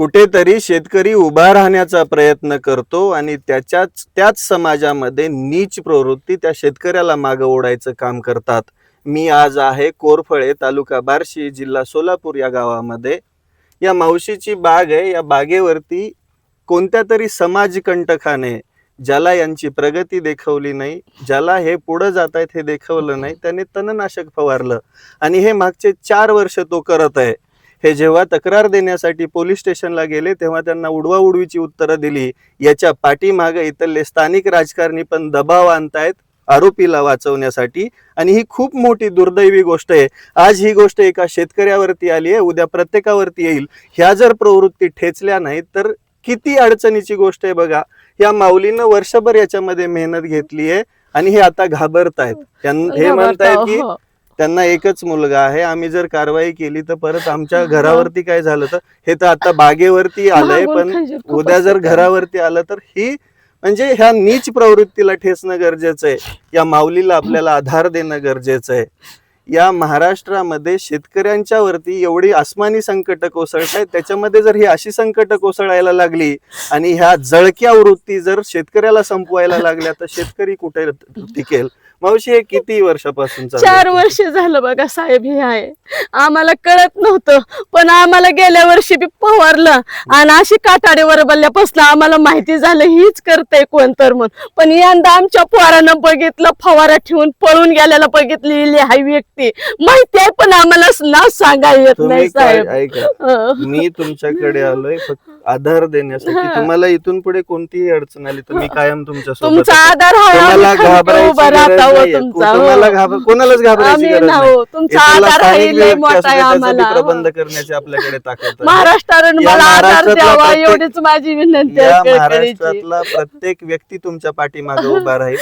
कुठेतरी शेतकरी उभा राहण्याचा प्रयत्न करतो आणि त्याच्याच त्याच समाजामध्ये नीच प्रवृत्ती त्या शेतकऱ्याला मागं ओढायचं काम करतात. मी आज आहे कोरफळे तालुका बार्शी जिल्हा सोलापूर या गावामध्ये. या मावशीची बाग आहे. या बागेवरती कोणत्या तरी समाजकंटकाने ज्याला यांची प्रगती देखवली नाही ज्याला हे पुढं जात आहेत हे देखवलं नाही त्याने तणनाशक फवारलं. आणि हे मागचे चार वर्ष तो करत आहे. हे जेव्हा तक्रार देण्यासाठी पोलीस स्टेशनला गेले तेव्हा त्यांना उडवा उडवीची उत्तरं दिली. याच्या पाठीमागे इथले स्थानिक राजकारणी पण दबाव आणतायत आरोपीला वाचवण्यासाठी. आणि ही खूप मोठी दुर्दैवी गोष्ट आहे. आज ही गोष्ट एका शेतकऱ्यावरती आली आहे. उद्या प्रत्येकावरती येईल. ह्या जर प्रवृत्ती ठेचल्या नाहीत तर किती अडचणीची गोष्ट आहे बघा. या माऊलीनं वर्षभर याच्यामध्ये मेहनत घेतली आहे आणि हे आता घाबरत आहेत हे म्हणतायत की हो. त्यांना एकच मुलगा आहे. आम्ही जर कारवाई केली तर परत आमच्या घरावरती काय झालं तर? हे तर आता बागेवरती आलंय पण उद्या जर. घरावरती आलं तर ही म्हणजे ह्या नीच प्रवृत्तीला ठेचणं गरजेचं आहे. या माऊलीला आपल्याला आधार देणं गरजेचं आहे. या महाराष्ट्रामध्ये शेतकऱ्यांच्या वरती एवढी आसमानी संकट कोसळत आहेत. त्याच्यामध्ये जर ही अशी संकट कोसळायला लागली आणि ह्या जळक्या वृत्ती जर शेतकऱ्याला संपवायला लागल्या तर शेतकरी कुठे टिकेल? मावशी हे किती वर्षापासून चालू चार? वर्ष झालं बघा साहेब हे आहे आम्हाला कळत नव्हतं पण आम्हाला गेल्या वर्षी बी फवारलं आणि अशी काटाडीवर बल्ल्यापासून आम्हाला माहिती झालं हीच करते कोण तर म्हणून पण यंदा आमच्या पोरानं बघितलं फवारा ठेवून पळून गेल्याला बघितलेली हा व्यक्ती माहिती आहे पण आम्हाला नाव सांगायला येत तुम्ही नाही काय साहेब ऐका. मी तुमच्याकडे आलोय फक्त आधार देण्यासाठी तुम्हाला इथून पुढे कोणतीही अडचण आली तर मी कायम तुमच्यासोबत तुमचा आहे. आधार तुम्हाला आम्ही खंबीर घाबरायची उभा गरज राहता हो नाहीये. तुमचा तुम्हाला. घाबर कोणालाच घाबरायची आम्ही गरज ना नाही हो तुमचा इथला आधार स्थानिक आहे लय व्यक्ती मोठा असू आहे दे, त्याचा आम्हाला बी प्रबंध हो. करण्याची आपल्याकडे ताकद आहे महाराष्ट्रानं या मला आधार महाराष्ट्रातला द्यावा प्रत्येक- एवढीच माझी विनंती या आहे कळकळीची. महाराष्ट्रातला प्रत्येक व्यक्ती तुमच्या पाठीमागे उभा राहील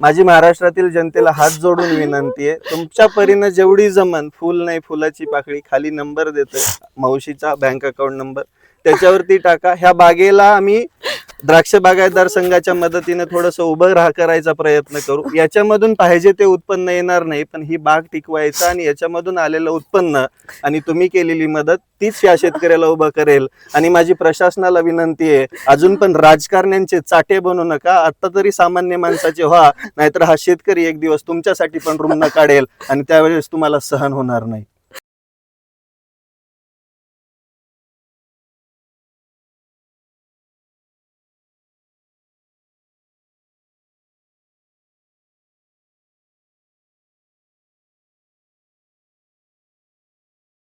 माझी महाराष्ट्रातील जनतेला हात जोडून विनंती आहे तुमच्या परीनं जेवढी जमन फुल नाही फुलाची पाकळी खाली नंबर देतोय मावशीचा बँक अकाउंट नंबर त्याच्यावरती टाका. ह्या बागेला आम्ही द्राक्ष बागायतदार संघाच्या मदतीने थोडस उभं राहा करायचा प्रयत्न करू. याच्यामधून पाहिजे ते उत्पन्न येणार नाही पण ही बाग टिकवायचं आणि याच्यामधून आलेलं उत्पन्न आणि तुम्ही केलेली मदत तीच या शेतकऱ्याला उभं करेल. आणि माझी प्रशासनाला विनंती आहे अजून पण राजकारण्यांचे चाटे बनू नका. आता तरी सामान्य माणसाचे व्हा नाहीतर हा शेतकरी एक दिवस तुमच्यासाठी पण रुग्ण काढेल आणि त्यावेळेस तुम्हाला सहन होणार नाही.